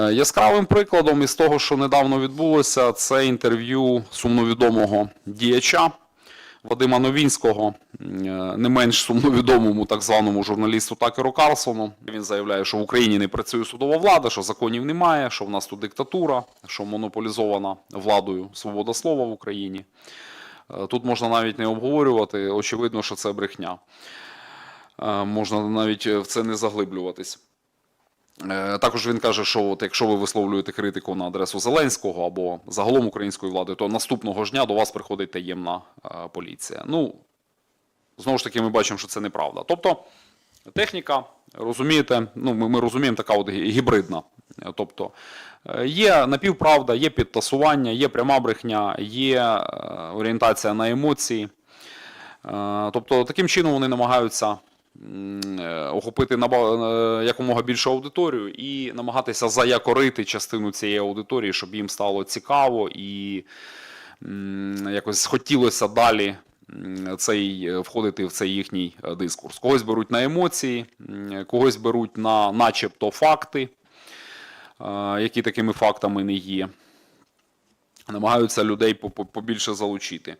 Е, Яскравим прикладом із того, що недавно відбулося, це інтерв'ю сумновідомого діяча Вадима Новінського, е, не менш сумновідомому так званому журналісту Такеру Карлсону. Він заявляє, що в Україні не працює судова влада, що законів немає, що в нас тут диктатура, що монополізована владою свобода слова в Україні. Е, Тут можна навіть не обговорювати, очевидно, що це брехня. Можна навіть в це не заглиблюватись. Е, Також він каже, що от якщо ви висловлюєте критику на адресу Зеленського або загалом української влади, то наступного ж дня до вас приходить таємна е, поліція. Ну, знову ж таки, ми бачимо, що це неправда. Тобто, техніка, розумієте, ну, ми, ми розуміємо, така от гібридна. Тобто, е, є напівправда, є підтасування, є пряма брехня, є орієнтація на емоції. Тобто, таким чином вони намагаються охопити якомога більшу аудиторію і намагатися заякорити частину цієї аудиторії, щоб їм стало цікаво і якось хотілося далі цей, е, входити в цей їхній е, дискурс. Когось беруть на емоції, когось беруть на начебто факти, е, які такими фактами не є. Намагаються людей по- по- побільше залучити.